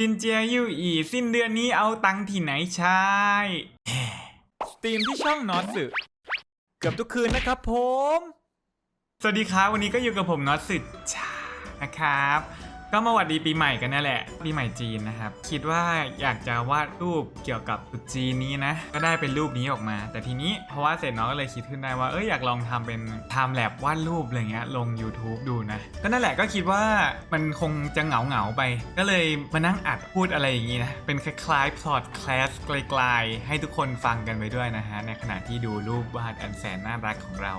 ซินเจียยูอีสิ้นเดือนนี้เอาตังค์ที่ไหนใช้สตรีมที่ช่องนอตสึเกือบทุกคืนนะครับผม สวัสดีครับ วันนี้ก็อยู่กับผมนอตสึชานะครับ ก็มาหวัดดีปีใหม่กันนั่นแหละ ปีใหม่จีนนะครับ คิดว่าอยากจะวาดรูปเกี่ยวกับตุจีนนี้นะ ก็ได้เป็นรูปนี้ออกมา แต่ทีนี้เพราะว่าเสร็จน้องก็เลยคิดขึ้นได้ว่าเอ้ยอยากลองทำเป็นไทม์แลบวาดรูปอะไรเงี้ยลง YouTube ดูนะ ก็นั่นแหละก็คิดว่ามันคงจะเหงาเหงาไป ก็เลยมานั่งอัดพูดอะไรอย่างนี้นะ เป็นคล้ายๆพลอตคลาสไกลๆให้ทุกคนฟังกันไปด้วยนะฮะในขณะที่ดูรูปวาดอันแสนน่ารักของเรา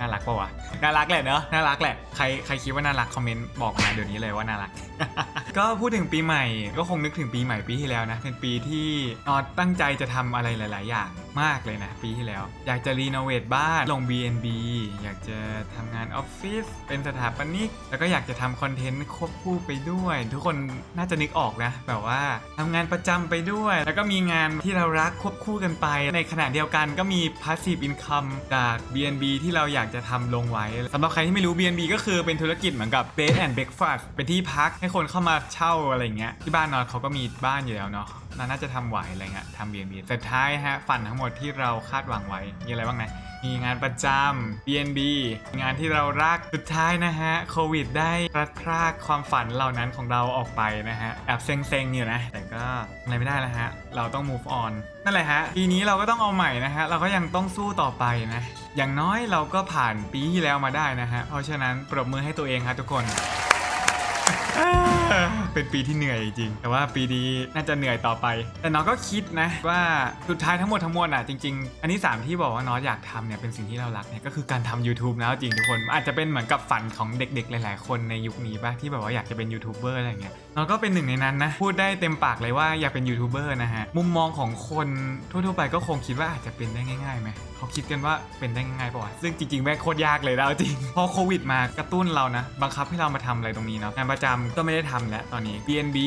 น่ารักปะวะ น่ารักแหละเนอะ น่ารักแหละ ใครใครคิดว่าน่ารักคอมเมนต์บอกมาเดี๋ยวนี้เลยว่าน่ารักก็พูดถึงปีใหม่ก็คงนึกถึงปีใหม่ปีที่แล้วนะเป็นปีที่นอตตั้งใจจะทำอะไรหลาย ๆ อย่างมากเลยนะปีที่แล้ว อยากจะรีโนเวทบ้านลง BNB อยากจะทำงานออฟฟิศเป็นสถาปนิก แล้วก็อยากจะทำคอนเทนต์ควบคู่ไปด้วย ทุกคนน่าจะนึกออกนะแบบว่าทำงานประจำไปด้วย แล้วก็มีงานที่เรารักควบคู่กันไป ในขณะเดียวกันก็มี passive income จาก BNB ที่เราอยากจะทำลงไว้สำหรับใครที่ไม่รู้ BNB ก็คือเป็นธุรกิจเหมือนกับ bed and breakfast เป็นที่พักให้คนเข้ามาเช่าอะไรเงี้ยที่บ้านนอนเขาก็มีบ้านอยู่แล้วเนาะน่าจะทำไหวอะไรเงี้ยทำ BNB สุดท้ายฮะฝันทั้งหมดที่เราคาดหวังไว้มีอะไรบ้างนะมีงานประจำ BNB งานที่เรารัก สุดท้ายนะฮะ โควิดได้รัดพรากความฝันเหล่านั้นของเราออกไปนะฮะ แอบเซ็งๆอยู่นะ แต่ก็อะไรไม่ได้แล้วฮะ เราต้อง move on นั่นแหละฮะ ปีนี้เราก็ต้องเอาใหม่นะฮะ เราก็ยังต้องสู้ต่อไปนะ อย่างน้อยเราก็ผ่านปีที่แล้วมาได้นะฮะ เพราะฉะนั้นปรบมือให้ตัวเองครับทุกคน Ah! เป็นปีที่เหนื่อยจริง แต่ว่าปีนี้น่าจะเหนื่อยต่อไป แต่น้องก็คิดนะว่าสุดท้ายทั้งหมดทั้งมวลอะจริง ๆ อันที่3ที่บอกว่าน้องอยากทำเนี่ยเป็นสิ่งที่เรารักเนี่ยก็คือการทำ YouTube นะจริงทุกคนอาจจะเป็นเหมือนกับฝันของเด็กๆ หลาย ๆ คนในยุคนี้ป่ะที่แบบว่าอยากจะเป็นยูทูบเบอร์อะไรเงี้ยน้องก็เป็นหนึ่งในนั้นนะพูดได้เต็มปากเลยว่าอยากเป็นยูทูบเบอร์นะฮะมุมมองของคนทั่วๆไปก็คงคิดว่าอาจจะเป็นได้ง่ายๆไหมเขาคิดกันว่าเป็นได้ง่ายๆป่ะซึ่งจริงๆแม่โคตรยากเลยนะเอาจริงพอโควิดมากระตุ้นเรานะบังคับให้เรามาทำอะไรตรงนี้เนาะงานประจำก็ไม่ได้ทำแล้วตอนนี้ BNB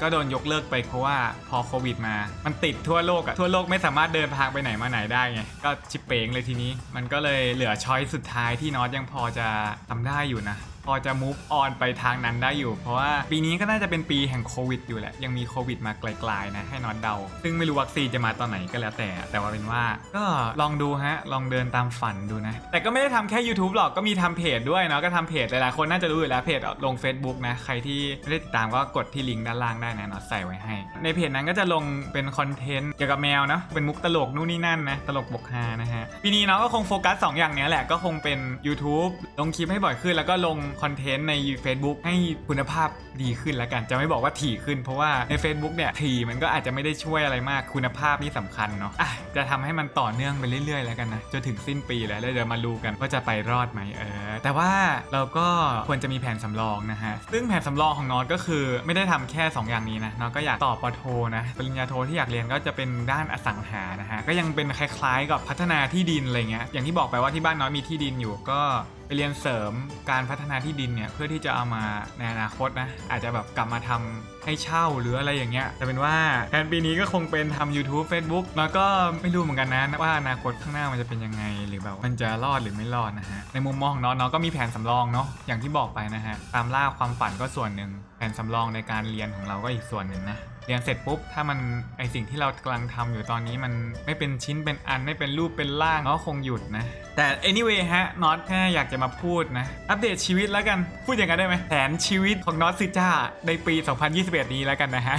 ก็โดนยกเลิกไปเพราะว่าพอโควิดมา มันติดทั่วโลกอะทั่วโลกไม่สามารถเดินทางไปไหนมาไหนได้ไง ก็ชิปเปงเลยทีนี้ มันก็เลยเหลือช้อยสุดท้ายที่น็อตยังพอจะทำได้อยู่นะ พอจะ move on ไปทางนั้นได้อยู่ เพราะว่าปีนี้ก็น่าจะเป็นปีแห่งโควิดอยู่แหละ ยังมีโควิดมาไกลๆนะให้นอนเดา ซึ่งไม่รู้วัคซีนจะมาตอนไหนก็แล้วแต่ แต่ว่าเป็นว่าก็ลองดูฮะ ลองเดินตามฝันดูนะ แต่ก็ไม่ได้ทำแค่ YouTube หรอกก็มีทำเพจด้วยเนาะก็ทำเพจหลายๆคนน่าจะรู้อยู่แล้วเพจลง Facebook นะใครที่ไม่ได้ติดตามก็กดที่ลิงก์ด้านล่างได้นะเนาะใส่ไว้ให้ ในเพจนั้นก็จะลงเป็นคอนเทนต์เกี่ยวกับแมวเนาะเป็นมุกตลกนู่นนี่นั่นนะตลกบกฮานะฮะปีนี้เนาะก็คงโฟกัส2อย่างเนี้ยแหละก็คงเป็น YouTube ลงคลิปให้บ่อยขึ้นแล้วก็ลงคอนเทนต์ใน Facebook ให้คุณภาพดีขึ้นแล้วกัน จะไม่บอกว่าถี่ขึ้นเพราะว่าใน Facebook เนี่ยถี่มันก็อาจจะไม่ได้ช่วยอะไรมากคุณภาพนี่สำคัญเนาะะจะทำให้มันต่อเนื่องไปเรื่อยๆ แล้วกันนะจนถึงสิ้นปีแล้วแล้วเดี๋ยวมาดูกันว่าจะไปรอดไหมเออแต่ว่าเราก็ควรจะมีแผนสำรองนะฮะซึ่งแผนสำรองของนอตก็คือไม่ได้ทำแค่ 2 อย่างนี้นะนอตก็อยากต่อปโทนะปริญญาโทที่อยากเรียนก็จะเป็นด้านอสังหานะฮะก็ยังเป็นคล้ายๆ กับพัฒนาที่ดินอะไรเงี้ยอย่างที่บอกไปว่าที่บ้านน้อยมีที่ดินอยู่ก็ ไปเรียนเสริมการพัฒนาที่ดินเนี่ยเพื่อที่จะเอามาในอนาคตนะอาจจะแบบกลับมาทำ ให้เช่าหรืออะไรอย่างเงี้ยแต่เป็นว่าแผนปีนี้ก็คงเป็นทำ YouTube Facebook แล้วก็ไม่รู้เหมือนกันนะว่าอนาคตข้างหน้ามันจะเป็นยังไง หรือแบบมันจะรอดหรือไม่รอดนะฮะในมุมมองของน้องน้องก็มีแผนสำรองเนาะอย่างที่บอกไปนะฮะตามล่าความฝันก็ส่วนหนึ่งแผนสำรองในการเรียนของเราก็อีกส่วนหนึ่งนะเรียนเสร็จปุ๊บถ้ามันไอสิ่งที่เรากำลังทำอยู่ตอนนี้มันไม่เป็นชิ้นเป็นอันไม่เป็นรูปเป็นร่างก็คงหยุดนะ แต่ anyway ฮะน็อตแค่อยากจะมาพูดนะ อัปเดตชีวิตแล้วกันพูดอย่างนั้นได้ไหมแผนชีวิตของน็อตซิจ้าในปี 2021นี้แล้วกันนะฮะ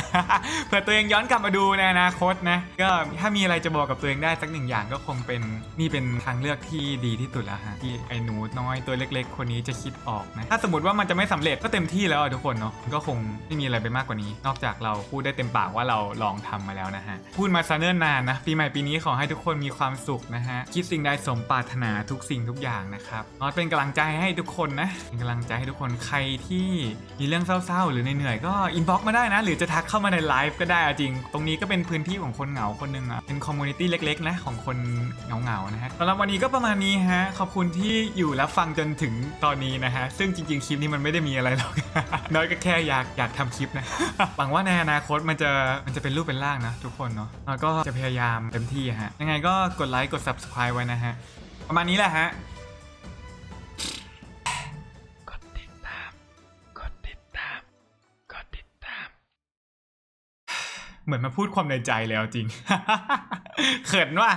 เผื่อตัวเองย้อนกลับมาดูในอนาคตนะก็ถ้ามีอะไรจะบอกกับตัวเองได้สักหนึ่งอย่างก็คงเป็นนี่เป็นทางเลือกที่ดีที่สุดแล้วฮะที่ไอ้หนูน้อยตัวเล็ก ๆ คนนี้จะคิดออกนะถ้าสมมติว่ามันจะไม่สำเร็จก็เต็มที่แล้วทุกคนเนาะก็คงไม่มีอะไรไปมากกว่านี้ นอกจากเราพูดได้เต็มปากว่าเราลองทำมาแล้วนะฮะพูดมาซะเนิ่นนานนะปีใหม่ปีนี้ขอให้ทุกคนมีความสุขนะฮะคิดสิ่งใดสมปรารถนาทุกสิ่งทุกอย่างนะครับนอตเป็นกำลังใจให้ทุกคนนะเป็นกำลังใจให้ทุกคนใครที่มีเรื่องเศร้าๆ หรือเหนื่อยๆก็อินบ็อกมาได้นะ หรือจะทักเข้ามาในไลฟ์ก็ได้อะจริง ตรงนี้ก็เป็นพื้นที่ของคนเหงาคนหนึ่งอะเป็นคอมมูนิตี้เล็กๆนะของคนเหงาๆนะฮะสำหรับวันนี้ก็ประมาณนี้ฮะ ขอบคุณที่อยู่และฟังจนถึงตอนนี้นะฮะ ซึ่งจริงๆคลิปนี้มันไม่ได้มีอะไรหรอก น้อยก็แค่อยากอยากทำคลิปนะ หวังว่าในอนาคตมันจะมันจะเป็นรูปเป็นร่างนะทุกคนเนาะแล้วก็จะพยายามเต็มที่ฮะ ยังไงก็กดไลค์กด subscribe ไว้นะฮะ ประมาณนี้แหละฮะ เหมือนมาพูดความในใจแล้วจริง เขินว่ะ